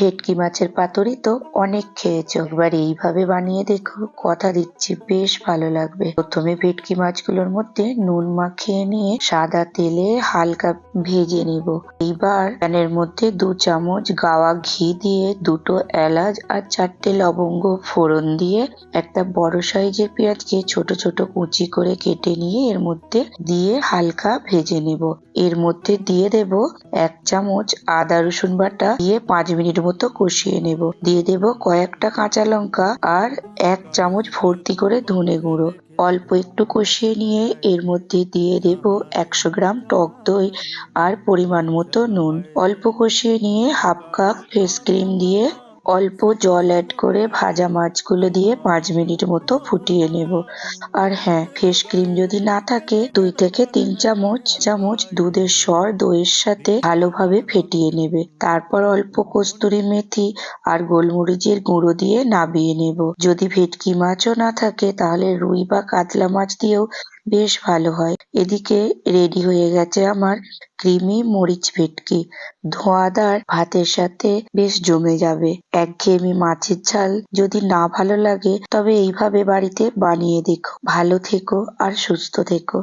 ভেটকি মাছের পাতুরি তো অনেক খেয়েছো। এবার এইভাবে বানিয়ে দেখো, কথা দিচ্ছি, বেশ ভালো লাগবে। প্রথমে ভেটকি মাছগুলোর মধ্যে নুন মাখিয়ে নিয়ে সাদা তেলে হালকা ভেজে নিব। এইবার প্যানের মধ্যে দু চামচ গাওয়া ঘি দিয়ে দুটো এলাচ আর চারটে লবঙ্গ ফোড়ন দিয়ে একটা বড় সাইজের পেঁয়াজকে ছোট ছোট কুচি করে কেটে নিয়ে এর মধ্যে দিয়ে হালকা ভেজে নেব। এর মধ্যে দিয়ে দেব এক চামচ আদা রসুন বাটা দিয়ে পাঁচ মিনিট মতো কষিয়ে নেব। দিয়ে দেব কয়েকটা কাঁচা লঙ্কা আর এক চামচ ভর্তি করে ধনে গুঁড়ো। অল্প একটু কষিয়ে নিয়ে এর মধ্যে দিয়ে দেব একশো গ্রাম টক দই আর পরিমাণ মতো নুন। অল্প কষিয়ে নিয়ে হাফ কাপ ফেস ক্রিম দিয়ে অল্প জল অ্যাড করে ভাজা মাছগুলো দিয়ে পাঁচ মিনিট মতো ফুটিয়ে নেব। আর হ্যাঁ ফেস ক্রিম যদি না থাকে, দুই থেকে তিন চামচ চামচ দুধের স্বর দইয়ের সাথে ভালোভাবে ফেটিয়ে নেবে। তারপর অল্প কস্তুরি মেথি আর গোলমরিচের গুঁড়ো দিয়ে নাবিয়ে নেব। যদি ভেটকি মাছও না থাকে, তাহলে রুই বা কাতলা মাছ দিয়েও বেশ ভালো হয়। এদিকে রেডি হয়ে গেছে আমার ক্রিমি মরিচ ভেটকি। ধোঁয়াদার ভাতের সাথে বেশ জমে যাবে। একঘেয়েমি মাছের ঝাল যদি না ভালো লাগে, তবে এইভাবে বাড়িতে বানিয়ে দেখো। ভালো থেকো আর সুস্থ থেকো।